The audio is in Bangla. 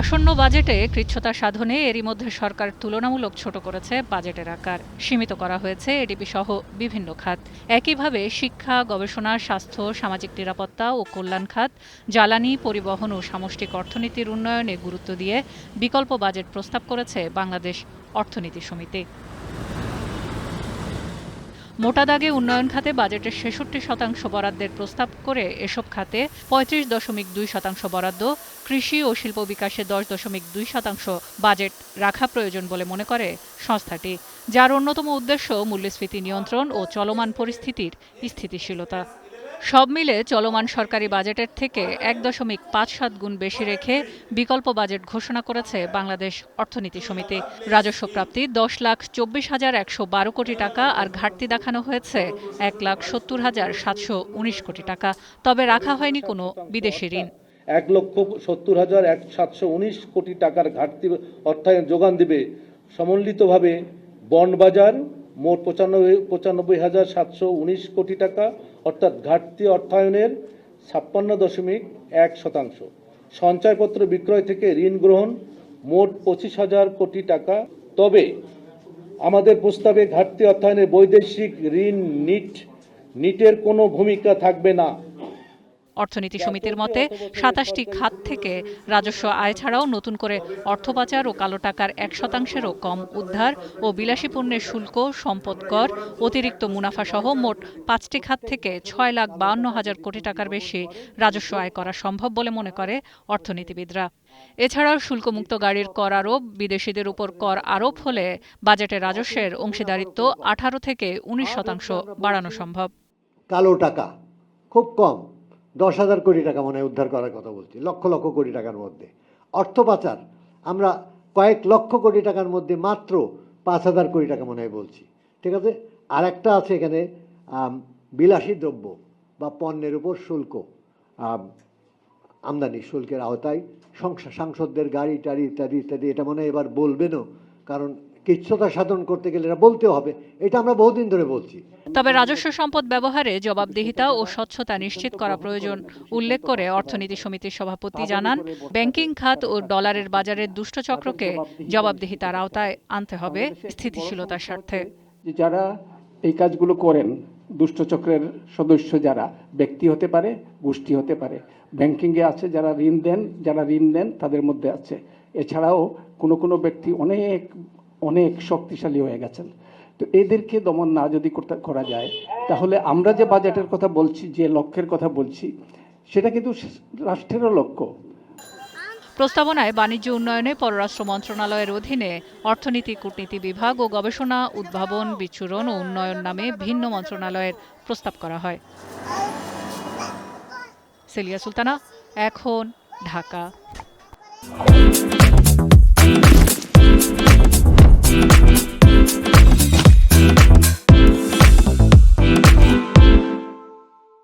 আসন্ন বাজেটে কৃচ্ছতা সাধনে এরই মধ্যে সরকার তুলনামূলক ছোট করেছে বাজেটের আকার। সীমিত করা হয়েছে এডিপি সহ বিভিন্ন খাত। একইভাবে শিক্ষা, গবেষণা, স্বাস্থ্য, সামাজিক নিরাপত্তা ও কল্যাণ খাত, জ্বালানি, পরিবহন ও সামষ্টিক অর্থনীতির উন্নয়নে গুরুত্ব দিয়ে বিকল্প বাজেট প্রস্তাব করেছে বাংলাদেশ অর্থনীতি সমিতি। মোটা দাগে উন্নয়ন খাতে বাজেটের ছেষট্টি শতাংশ বরাদ্দের প্রস্তাব করে এসব খাতে পঁয়ত্রিশ দশমিক দুই শতাংশ বরাদ্দ, কৃষি ও শিল্প বিকাশে দশ দশমিক দুই শতাংশ বাজেট রাখা প্রয়োজন বলে মনে করে সংস্থাটি, যার অন্যতম উদ্দেশ্য মূল্যস্ফীতি নিয়ন্ত্রণ ও চলমান পরিস্থিতির স্থিতিশীলতা। সব মিলে চলমান সরকারি বাজেটের থেকে এক দশমিক পাঁচ সাত গুণ বেশি রেখে বিকল্প বাজেট ঘোষণা করেছে বাংলাদেশ অর্থনীতি সমিতি। রাজস্ব প্রাপ্তি দশ লাখ চব্বিশ হাজার একশো বারো কোটি টাকা আর ঘাটতি দেখানো হয়েছে এক লাখ সত্তর হাজার সাতশো উনিশ কোটি টাকা। তবে রাখা হয়নি কোনো বিদেশি ঋণ। এক লক্ষ সত্তর হাজার এক সাতশো উনিশ কোটি টাকার ঘাটতি অর্থায়ন যোগান দেবে সমন্বিতভাবে বন্ড বাজার মোট পঁচানব্বই পঁচানব্বই হাজার সাতশো উনিশ কোটি টাকা, অর্থাৎ ঘাটতি অর্থায়নের ছাপ্পান্ন দশমিক এক শতাংশ। সঞ্চয়পত্র বিক্রয় থেকে ঋণ গ্রহণ মোট পঁচিশ হাজার কোটি টাকা। তবে আমাদের প্রস্তাবে ঘাটতি অর্থায়নে বৈদেশিক ঋণ নিট, নিটের কোনো ভূমিকা থাকবে না। অর্থনীতি সমিতির মতে সাতাশটি খাত থেকে রাজস্ব আয় ছাড়াও নতুন করে অর্থ পাচার ও কালো টাকার এক শতাংশেরও কম উদ্ধার ও বিলাসী পণ্যের শুল্ক সম্পদ কর অতিরিক্ত মুনাফা সহ মোট পাঁচটি খাত থেকে ছয় লাখ বাউন্ন হাজার কোটি টাকার বেশি রাজস্ব আয় করা সম্ভব বলে মনে করে অর্থনীতিবিদরা। এছাড়াও শুল্কমুক্ত গাড়ির কর আরোপ বিদেশিদের উপর কর আরোপ হলে বাজেটে রাজস্বের অংশীদারিত্ব আঠারো থেকে উনিশ শতাংশ বাড়ানো সম্ভব। কালো টাকা খুব কম। দশ হাজার কোটি টাকা মনে হয় উদ্ধার করার কথা বলছি, লক্ষ লক্ষ কোটি টাকার মধ্যে। অর্থ পাচার, আমরা কয়েক লক্ষ কোটি টাকার মধ্যে মাত্র পাঁচ হাজার কোটি টাকা মনে হয় বলছি। ঠিক আছে? আর একটা আছে এখানে বিলাসী দ্রব্য বা পণ্যের উপর শুল্ক। আমদানি শুল্কের আওতায় সংসা, সাংসদদের গাড়ি, টাড়ি, ইত্যাদি ইত্যাদি, এটা মনে হয় এবার বলবেনও, কারণ কিচ্ছতা সাধন করতে গেলে এটা বলতেও হবে। এটা আমরা বহুদিন ধরে বলছি। তবে রাজস্ব সম্পদ ব্যবহারে জবাবদিহিতা ও স্বচ্ছতা নিশ্চিত করা প্রয়োজন উল্লেখ করে অর্থনীতি সমিতির সভাপতি জানান ব্যাংকিং খাত ও ডলারের বাজারের দুষ্টচক্রকে জবাবদিহিতার আওতায় আনতে হবে স্থিতিশীলতার স্বার্থে। যারা এই কাজগুলো করেন দুষ্টচক্রের সদস্য যারা ব্যক্তি হতে পারে গোষ্ঠী হতে পারে ব্যাংকিংয়ে আছে যারা ঋণ দেন যারা ঋণ নেন তাদের মধ্যে আছে। এছাড়াও কোনো কোনো ব্যক্তি অনেক অনেক শক্তিশালী হয়ে গেছেন। তো এদেরকে দমন না যদি করা যায়, তাহলে আমরা যে বাজেটের কথা বলছি, যে লক্ষ্যের কথা বলছি, সেটা কিন্তু রাষ্ট্রেরও লক্ষ্য। প্রস্তাবনায় বাণিজ্য উন্নয়নে পররাষ্ট্র মন্ত্রণালয়ের অধীনে অর্থনীতি, কূটনীতি বিভাগ ও গবেষণা, উদ্ভাবন বিচ্ছুরণ ও উন্নয়ন নামে ভিন্ন মন্ত্রণালয়ের প্রস্তাব করা হয়। সেলিয়া সুলতানা, এখন ঢাকা।